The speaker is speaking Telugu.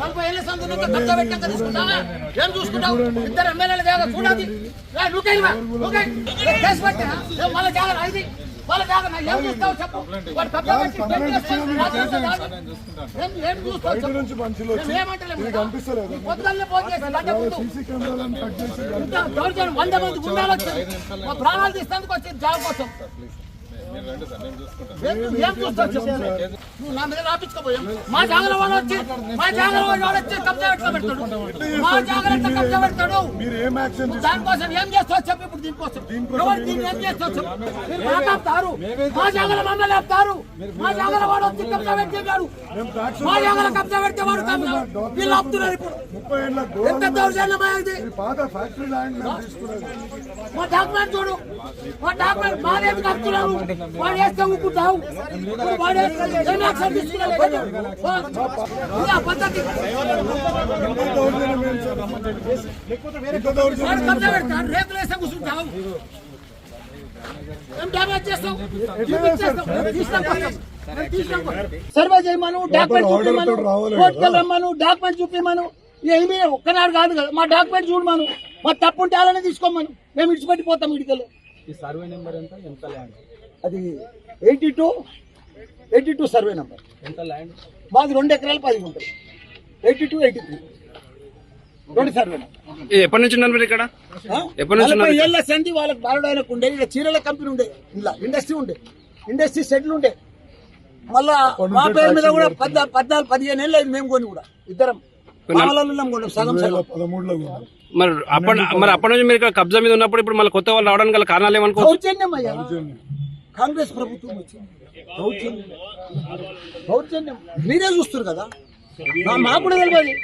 నలభై ఏళ్ళ సందు నుంచి కబ్జా పెట్టాక తీసుకుంటావా? ఏం చూసుకుంటావు? ఇద్దరు ఎమ్మెల్యేల జాగా చూడాలి. నువ్వుకేమా నువ్వుకే కేసు పెట్టా ఏం వాళ్ళ జాగా ఇది. వాళ్ళ జాగా నా ఏం చూస్తావు చెప్పు. వాడు కబ్జా పెట్టి పెట్టి చేస్తాడు, రాత్రి అంతా కాదు. ఏం ఏం చూస్తావు బయట చెప్పు. నుంచి మనుషులు వచ్చి మేము ఏమంటలేము ఇది కనిపిస్తలేదు ఈ పొద్దున్నే ఫోన్ చేసి గంట ముందు. సీసీ కెమెరాలను కట్ చేసి ఇంత దౌర్జన్యం వంద మంది గుండాలు వచ్చారు. ప్రాణాలు తీసేందుకు వచ్చి జాబ్ కోసం. నువ్వు నా మీద రాపించుకోపోయాం మా జాగ్రత్త వాడు వచ్చి మా జాగ్రత్త వాడు వచ్చి కబ్జా ఎట్లా పెడతాడు? మా జాగ్రత్త కబ్జా పెడతాడు. దానికోసం ఏం చేస్తావు చెప్పు ఇప్పుడు దీనికోసం. ఎవరు దీన్ని ఏం చేస్తావు చెప్పు. మీరు మాకు ఆపుతారు మా జాగ్రత్త మమ్మల్ని ఆపుతారు. మా జాగ్రత్త వాడు వచ్చి కబ్జా పెట్టేవాడు మా జాగ్రత్త కబ్జా పెడితే వాడు వీళ్ళు ఆపుతున్నారు ఇప్పుడు. ఎంత మా డాక్యుమెంట్ చూడు. మా డాక్యుమెంట్ మాదేది కడుతున్నారు. వాడు వేస్తే ఊపుకుంటావు కూర్చుంటావు సర్వే చేయమను డాక్యుమెంట్ చూపిమను. రావాలి రమ్మను డాక్యుమెంట్ చూపిమను. ఏమి ఒక్కనాడు కాదు కదా మా డాక్యుమెంట్ చూడమను. మా తప్పు ఉంటే అలానే తీసుకోమను. మేము ఇడిచిపెట్టిపోతాం ఇడికలు. ఈ సర్వే నెంబర్ ఎంత? ఎంత ల్యాండ్? అది eighty two eighty two survey number. ఎంత ల్యాండ్? మాది రెండు ఎకరాలు పది ఉంటుంది ఎయిటీ టూ ఎయిటీ త్రీ. రెండు సర్వే ఎప్పటి నుంచి ఉన్నారు మీరు ఇక్కడ? ఎప్పటి నుంచి ఏళ్ళ సంధి వాళ్ళకి బాలుడాయనకు ఉండే ఇక్కడ చీరల కంపెనీ ఉండే ఇలా ఇండస్ట్రీ ఉండే ఇండస్ట్రీ సెటిల్ ఉండే. మళ్ళా మా పేరు మీద కూడా పద్నా పద్నాలుగు పదిహేను ఏళ్ళు అయింది మేము కొని కూడా. ఇద్దరం. మరి అప్పటి మరి అప్పటి నుంచి మీరు ఇక్కడ కబ్జా మీద ఉన్నప్పుడు ఇప్పుడు మళ్ళీ కొత్త వాళ్ళు రావడానికి కారణాలు ఏమనుకో కాంగ్రెస్ ప్రభుత్వం వచ్చింది దౌర్జన్యం దౌర్జన్యం మీరే చూస్తారు కదా మా- మాకు కూడా తెలియదు